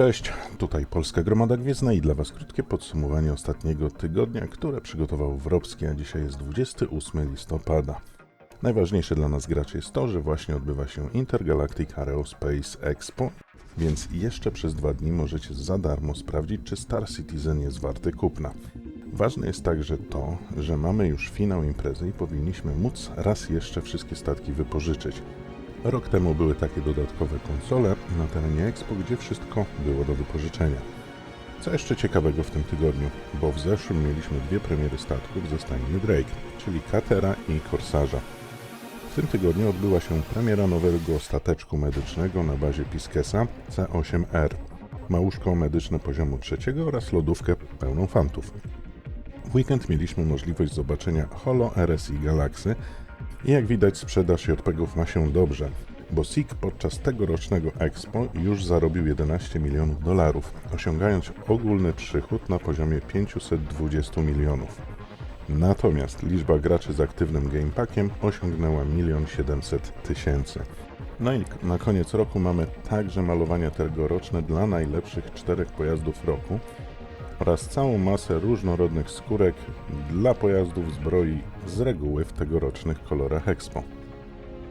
Cześć, tutaj Polska Gromada Gwiezdna i dla Was krótkie podsumowanie ostatniego tygodnia, które przygotował Wrobski, a dzisiaj jest 28 listopada. Najważniejsze dla nas graczy jest to, że właśnie odbywa się Intergalactic Aerospace Expo, więc jeszcze przez dwa dni możecie za darmo sprawdzić, czy Star Citizen jest warty kupna. Ważne jest także to, że mamy już finał imprezy i powinniśmy móc raz jeszcze wszystkie statki wypożyczyć. Rok temu były takie dodatkowe konsole na terenie Expo, gdzie wszystko było do wypożyczenia. Co jeszcze ciekawego w tym tygodniu, bo w zeszłym mieliśmy dwie premiery statków ze stajni Drake, czyli Katera i Corsarza. W tym tygodniu odbyła się premiera nowego stateczku medycznego na bazie Piskesa C8R. Ma łóżko medyczne poziomu trzeciego oraz lodówkę pełną fantów. W weekend mieliśmy możliwość zobaczenia Holo RSI Galaxy i jak widać sprzedaż JPEGów ma się dobrze, bo SIG podczas tegorocznego Expo już zarobił 11 milionów dolarów, osiągając ogólny przychód na poziomie 520 milionów. Natomiast liczba graczy z aktywnym gamepackiem osiągnęła 1 700 tysięcy. No i na koniec roku mamy także malowania tegoroczne dla najlepszych czterech pojazdów roku oraz całą masę różnorodnych skórek dla pojazdów zbroi z reguły w tegorocznych kolorach Expo.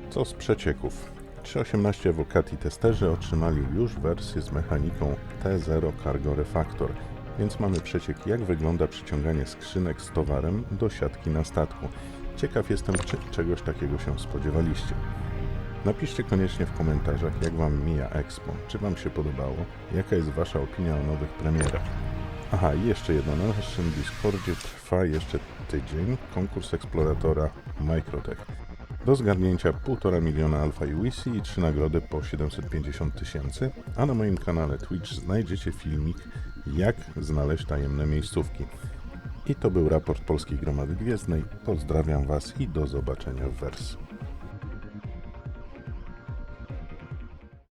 Co z przecieków? 318 Evocati testerzy otrzymali już wersję z mechaniką T0 Cargo Refactor, więc mamy przeciek jak wygląda przyciąganie skrzynek z towarem do siatki na statku. Ciekaw jestem, czy czegoś takiego się spodziewaliście. Napiszcie koniecznie w komentarzach, jak Wam mija Expo, czy Wam się podobało, jaka jest Wasza opinia o nowych premierach. Aha, jeszcze jedno, na naszym Discordzie trwa jeszcze tydzień konkurs eksploratora Microtech. Do zgarnięcia 1,5 miliona i Wisi i trzy nagrody po 750 tysięcy, a na moim kanale Twitch znajdziecie filmik jak znaleźć tajemne miejscówki. I to był raport Polskiej Gromady Gwiezdnej. Pozdrawiam Was i do zobaczenia w wersji.